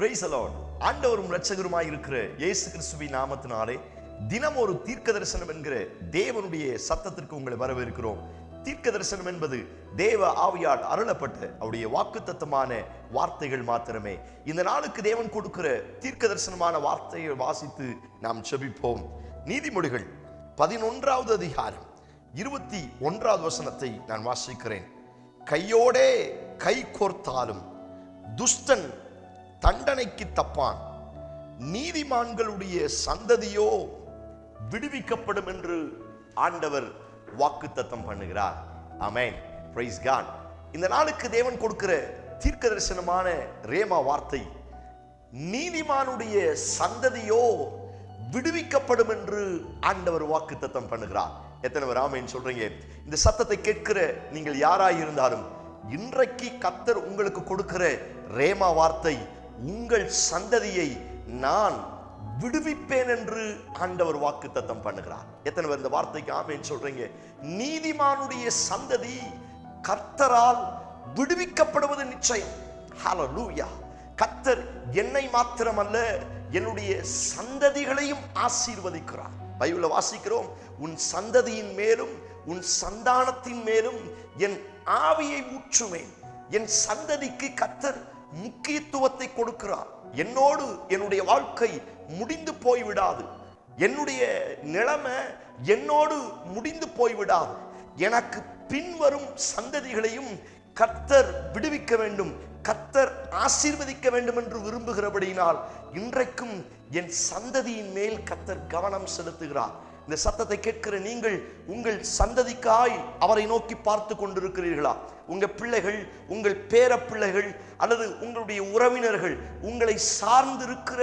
Price allot ஆண்டவரும் இரட்சகருமாய் இருக்கிற இயேசு கிறிஸ்துவின் நாமத்தினாலே தினம் ஒரு தீர்க்க தரிசனம் என்கிற தேவனுடைய சத்தத்திற்கு உங்களை வரவேற்கிறோம். தீர்க்க தரிசனம் என்பது தேவ ஆவியால் அருளப்பட்ட அவருடைய வாக்குத்தத்தமான வார்த்தைகள் மாத்திரமே. இந்த நாளுக்கு தேவன் கொடுக்கிற தீர்க்க தரிசனமான வார்த்தையை வாசித்து நாம் செபிப்போம் நீதிமொழிகள் பதினொன்றாவது அதிகாரம் இருபத்தி ஒன்றாவது வசனத்தை நான் வாசிக்கிறேன். கையோடே கை கோர்த்தாலும் துஷ்டன் தண்டனைக்கு தப்பான். நீதிமான்களுடைய சந்ததியோ விடுவிக்கப்படும் என்று ஆண்டவர் வாக்குத்தத்தம் பண்ணுகிறார். அமேன் பிரைஸ் காட் இந்த நாளுக்கு தேவன் கொடுக்கிற தீர்க்க தரிசனமான ரேமா வார்த்தை நீதிமானுடைய சந்ததியோ விடுவிக்கப்படும் என்று ஆண்டவர் வாக்குத்தத்தம் பண்ணுகிறார். எத்தனை பேர் ஆமென் சொல்றீங்க? இந்த சத்தத்தை கேட்கிற நீங்கள் யாராய் இருந்தாலும் இன்றைக்கு கத்தர் உங்களுக்கு கொடுக்கிற ரேமா வார்த்தை உங்கள் சந்ததியை நான் விடுவிப்பேன் என்று ஆண்டவர் வாக்குத்தத்தம் பண்ணுகிறார். எத்தனை பேர் இந்த வார்த்தைக்கு ஆமேன்னு சொல்றீங்க? நீதிமானுடைய சந்ததி கர்த்தரால் விடுவிக்கப்படுவது நிச்சயம். ஹலோ லூயா கர்த்தர் என்னை மாத்திரமல்ல என்னுடைய சந்ததிகளையும் ஆசீர்வதிக்கிறார். பைபிள வாசிக்கிறோம் உன் சந்ததியின் மேலும் உன் சந்தானத்தின் மேலும் என் ஆவியை ஊற்றுவேன். என் சந்ததிக்கு கர்த்தர் முக்கியத்துவத்தை கொடுக்கிறார். என்னோடு என்னுடைய வாழ்க்கை முடிந்து போய்விடாது. என்னுடைய நிலைமை என்னோடு முடிந்து போய்விடாது. எனக்கு பின்வரும் சந்ததிகளையும் கர்த்தர் விடுவிக்க வேண்டும் கர்த்தர் ஆசீர்வதிக்க வேண்டும் என்று விரும்புகிறபடியினால் இன்றைக்கும் என் சந்ததியின் மேல் கர்த்தர் கவனம் செலுத்துகிறார். இந்த சத்தத்தை கேட்கிற நீங்கள் உங்கள் சந்ததிக்காய் அவரை நோக்கி பார்த்து கொண்டிருக்கிறீர்களா? உங்க பிள்ளைகள் உங்கள் பேர பிள்ளைகள் அல்லது உங்களுடைய உறவினர்கள் உங்களை சார்ந்திருக்கிற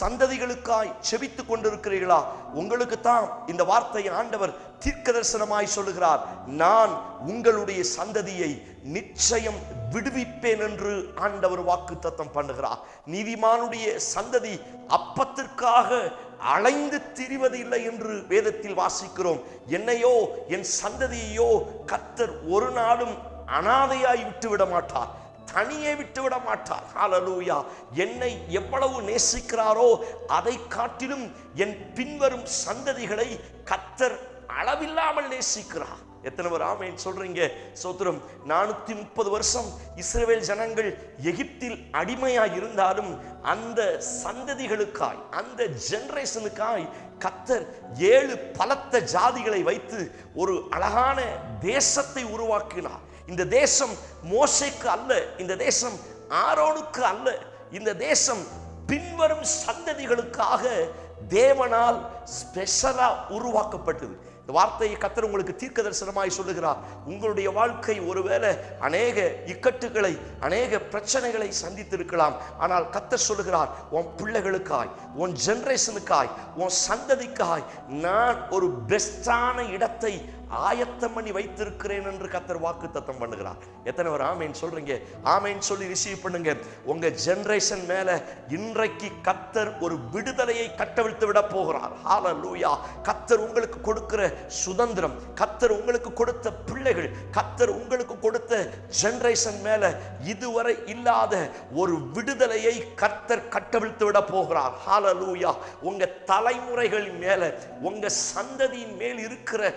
சந்ததிகளுக்காய் செபித்து கொண்டிருக்கிறீர்களா? உங்களுக்கு தான் இந்த வார்த்தையை ஆண்டவர் தீர்க்க தரிசனமாய் சொல்லுகிறார். நான் உங்களுடைய சந்ததியை நிச்சயம் விடுவிப்பேன் என்று ஆண்டவர் வாக்கு தத்தம் பண்ணுகிறார். நீதிமானுடைய சந்ததி அப்பத்திற்காக அலைந்து திரிவது இல்லை என்று வேதத்தில் வாசிக்கிறோம். என்னையோ என் சந்ததியையோ கத்தர் ஒரு நாளும் அனாதையாய் விட்டுவிட மாட்டார். தனியே விட்டுவிட மாட்டார். ஹாலலூயா என்னை எவ்வளவு நேசிக்கிறாரோ அதை காட்டிலும் என் பின்வரும் சந்ததிகளை கத்தர் அளவில்லாமல் நேசிக்கிறார். எத்தனை பேர் ஆமைன்னு சொல்றீங்க? சோத்திரம் நானூத்தி முப்பது வருஷம் இஸ்ரேல் ஜனங்கள் எகிப்தில் அடிமையாக இருந்தாலும் அந்த சந்ததிகளுக்காய் அந்த ஜெனரேஷனுக்காய் கத்தர் ஏழு பலத்த ஜாதிகளை வைத்து ஒரு அழகான தேசத்தை உருவாக்கினார். இந்த தேசம் மோசைக்கு அல்ல இந்த தேசம் ஆரோனுக்கு அல்ல இந்த தேசம் பின்வரும் சந்ததிகளுக்காக தேவனால் ஸ்பெஷலாக உருவாக்கப்பட்டது. இந்த வார்த்தையை கத்தர் உங்களுக்கு தீர்க்க தரிசனமாய் சொல்லுகிறார். உங்களுடைய வாழ்க்கை ஒருவேளை அநேக இக்கட்டுகளை அநேக பிரச்சனைகளை சந்தித்திருக்கலாம். ஆனால் கத்தர் சொல்லுகிறார் உன் பிள்ளைகளுக்காய் உன் ஜென்ரேஷனுக்காய் உன் சந்ததிக்காய் நான் ஒரு பெஸ்டான இடத்தை ஆயத்தம் பண்ணி வைத்திருக்கிறேன் என்று கத்தர் வாக்கு தத்தம் பண்ணுகிறார். எத்தனை பேர் ஆமைன்னு சொல்றீங்க? ஆமைன்னு சொல்லி ரிசீவ் பண்ணுங்க. உங்க ஜென்ரேஷன் மேல இன்றைக்கு கத்தர் ஒரு விடுதலையை கட்டவிழ்த்து விட போகிறார். ஹால லூயா கத்தர் உங்களுக்கு கொடுக்கிற சுதந்திரம் கத்தர் உங்களுக்கு கொடுத்த பிள்ளைகள் கத்தர் உங்களுக்கு கொடுத்த ஜென்ரேஷன் மேல இதுவரை இல்லாத ஒரு விடுதலையை கத்தர் கட்டவிழ்த்து விட போகிறார். லூயா உங்க தலைமுறைகள் மேல உங்க சந்ததியின் மேல் இருக்கிற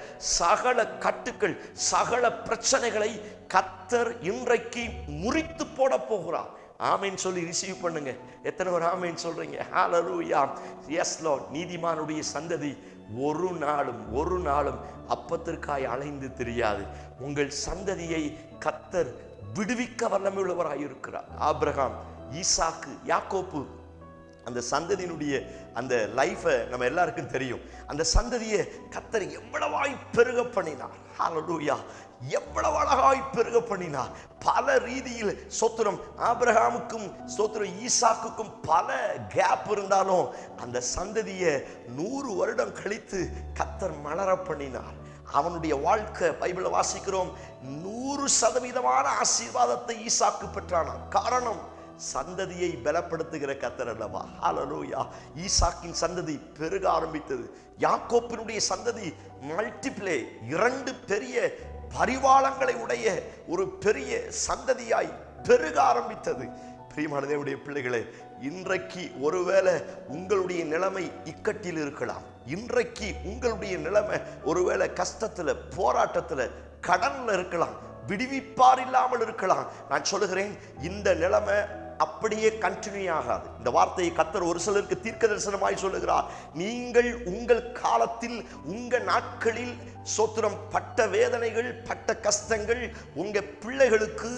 சகல கட்டுக்கள் சகல பிரச்சனைகளை கத்தர் இன்றைக்கு முறித்து போட போகிறார். ஆமைன்னு சொல்லி ரிசீவ் பண்ணுங்க. எத்தனை பேர் ஆமைன்னு சொல்றீங்க? ஹalleluya எஸ் லார்ட் நீதிமானுடைய சந்ததி ஒரு நாளும் ஒரு நாளும் அப்பத்திற்காய் அலைந்து தெரியாது. உங்கள் சந்ததியை கத்தர் விடுவிக்க வல்லமையுள்ளவராய் இருக்கிறார் ஆப்ரஹாம் ஈசாக்கு யாக்கோப்பு அந்த சந்ததியினுடைய அந்த லைஃபை நம்ம எல்லாருக்கும் தெரியும். அந்த சந்ததியை கத்தர் எவ்வளவாய் பெருக பண்ணினார். ஹalleluya எவ்வளவு அழகாய் பெருக பண்ணினார். பல ரீதியில் சோத்திரம் ஆபிரஹாமுக்கும் சோத்திரம் ஈசாக்குக்கும் பல கேப் இருந்தாலும் அந்த சந்ததியை நூறு வருடம் கழித்து கத்தர் மலர பண்ணினார். அவனுடைய வாழ்க்கை பைபிளை வாசிக்கிறோம். நூறு சதவீதமான ஆசீர்வாதத்தை ஈசாக்கு பெற்றானான் காரணம் சந்ததியை பலப்படுத்துகிற கத்தர் அல்லவா? ஹalleluya ஈசாக்கின் சந்ததி பெருக ஆரம்பித்தது. யாக்கோப்பினுடைய சந்ததி மல்டிப்ளே இரண்டு பெரிய பரிவாளங்களை உடைய ஒரு பெரிய சந்ததியாய் பெருக ஆரம்பித்தது. பிரியமானதேவுடைய பிள்ளைகளே இன்றைக்கு ஒருவேளை உங்களுடைய நிலைமை இக்கட்டில் இருக்கலாம். இன்றைக்கு உங்களுடைய நிலைமை ஒருவேளை கஷ்டத்துல போராட்டத்துல கடனில் இருக்கலாம். விடுவிப்பார் இல்லாமல் இருக்கலாம். நான் சொல்லுகிறேன் இந்த நிலைமை அப்படியே கண்டினியூ ஆகாது. இந்த வார்த்தையை கத்தர் ஒரு சிலருக்கு தீர்க்க தரிசனமாய் சொல்லுகிறார். நீங்கள் உங்கள் காலத்தில் உங்கள் நாட்களில் சோத்திரம் பட்ட வேதனைகள் பட்ட கஷ்டங்கள் உங்கள் பிள்ளைகளுக்கு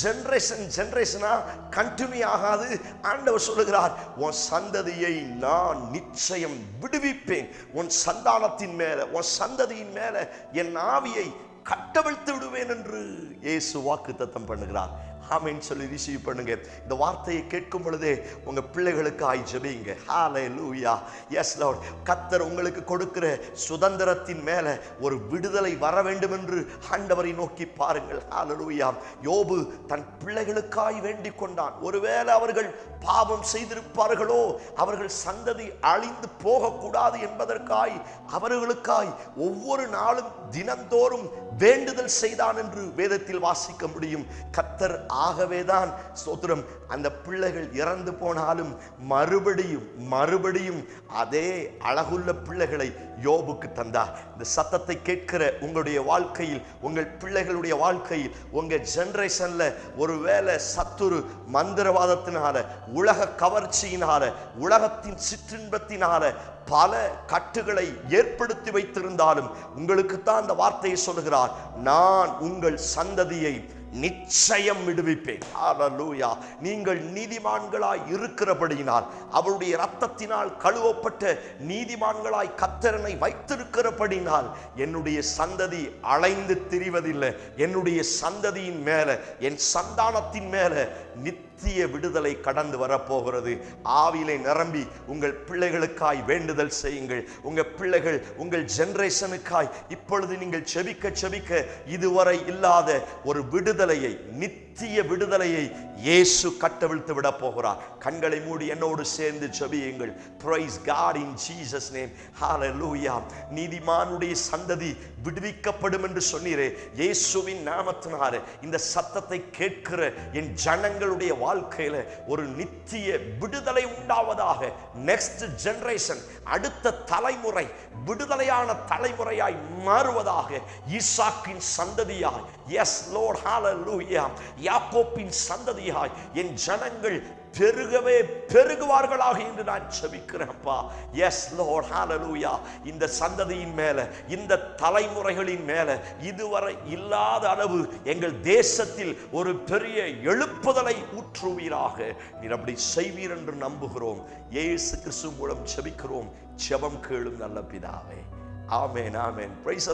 ஜென்ரேஷன் ஜென்ரேஷனாக கண்டினியூ ஆகாது. ஆண்டவர் சொல்லுகிறார் உன் சந்ததியை நான் நிச்சயம் விடுவிப்பேன். உன் சந்தானத்தின் மேலே உன் சந்ததியின் மேலே என் ஆவியை கட்டவிழ்த்து விடுவேன் என்று இயேசு வாக்கு தத்தம் பண்ணுகிறார். ஆமென்னு சொல்லி ரிசீவ் பண்ணுங்க. இந்த வார்த்தையை கேட்கும் பொழுதே உங்க பிள்ளைகளுக்காய் ஜெபிங்க. ஹாலே லூயா எஸ் லவுட் கத்தர் உங்களுக்கு கொடுக்கிற சுதந்திரத்தின் மேல ஒரு விடுதலை வர வேண்டும் என்று ஆண்டவரை நோக்கி பாருங்கள். ஹalleluya யோபு தன் பிள்ளைகளுக்காய் வேண்டிக் கொண்டான். ஒருவேளை அவர்கள் பாவம் செய்திருப்பார்களோ அவர்கள் சந்ததி அழிந்து போகக்கூடாது என்பதற்காய் அவர்களுக்காய் ஒவ்வொரு நாளும் தினந்தோறும் வேண்டுதல் செய்தான் என்று வேதத்தில் வாசிக்க முடியும். கத்தர் ஆகவேதான். சோத்திரம் அந்த பிள்ளைகள் இறந்து போனாலும் மறுபடியும் மறுபடியும் அதே அழகுள்ள பிள்ளைகளை யோபுக்கு தந்தார் இந்த சத்தத்தை கேட்கிற உங்களுடைய வாழ்க்கையில் உங்கள் பிள்ளைகளுடைய வாழ்க்கையில் உங்க ஜென்ரேஷனில் ஒருவேளை சத்துரு மந்திரவாதத்தினால உலக கவர்ச்சியினால உலகத்தின் சிற்றின்பத்தினால பல கட்டுகளை ஏற்படுத்தி வைத்திருந்தாலும் உங்களுக்கு தான் அந்த வார்த்தையை சொல்லுகிறார் நான் உங்கள் சந்ததியை நிச்சயம் விடுவிப்பேன். ஹalleluya. நீங்கள் நீதிமான்களாய் இருக்கிறபடியினால் அவருடைய இரத்தத்தினால் கழுவப்பட்ட நீதிமான்களாய் கத்தரனை வைத்திருக்கிறபடியினால் என்னுடைய சந்ததி அலைந்து திரிவதில்லை. என்னுடைய சந்ததியின் மேல என் சந்தானத்தின் மேல நித்திய விடுதலை கடந்து வரப்போகிறது. ஆவிலை நிரம்பி உங்கள் பிள்ளைகளுக்காய் வேண்டுதல் செய்யுங்கள். உங்கள் பிள்ளைகள் உங்கள் ஜெனரேஷனுக்காய் இப்பொழுது நீங்கள் செபிக்க செபிக்க இதுவரை இல்லாத ஒரு விடுதலையை நித்திய விடுதலையை இயேசு கட்டவிழ்த்து விட போகிறார். கண்களை மூடி என்னோடு சேர்ந்து செபியுங்கள். Praise God in Jesus name. Hallelujah. நீதிமானுடைய சந்ததி விடுவிக்கப்படும் என்று சொன்னீரே. இயேசுவின் நாமத்தினாரே இந்த சத்தத்தை கேட்கிற என் ஜனங்கள் ஜனங்களுடைய வாழ்க்கையில ஒரு நித்திய விடுதலை உண்டாவதாக நெக்ஸ்ட் ஜெனரேஷன் அடுத்த தலைமுறை விடுதலையான தலைமுறையாய் மாறுவதாக ஈசாக்கின் சந்ததியாய் எஸ் லோட் ஹalleluya யாக்கோப்பின் சந்ததியாய் என் ஜனங்கள் பெருகவே பெருகுவார்களாக என்று நான் செபிக்கிறேன்ப்பா எஸ் லோட் ஹாலலூயா இந்த சந்ததியின் மேல இந்த தலைமுறைகளின் மேல இதுவரை இல்லாத அளவு எங்கள் தேசத்தில் ஒரு பெரிய எழுப்புதலை ஊற்றுவீராக. நீர் அப்படி செய்வீர் என்று நம்புகிறோம். ஏசு கிறிஸ்து மூலம் செபிக்கிறோம். செபம் கேளும் நல்ல பிதாவே. ஆமேன் ஆமேன். பிரைஸ்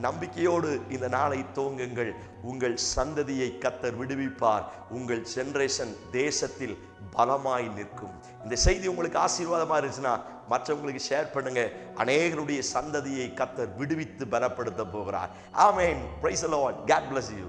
நம்பிக்கையோடு இந்த நாளை துவங்குங்கள். உங்கள் சந்ததியை கத்தர் விடுவிப்பார். உங்கள் ஜெனரேஷன் தேசத்தில் பலமாய் நிற்கும். இந்த செய்தி உங்களுக்கு ஆசீர்வாதமாக இருந்துச்சுன்னா மற்றவங்களுக்கு ஷேர் பண்ணுங்க. அநேகருடைய சந்ததியை கத்தர் விடுவித்து பலப்படுத்த போகிறார். Amen. Praise alone God bless you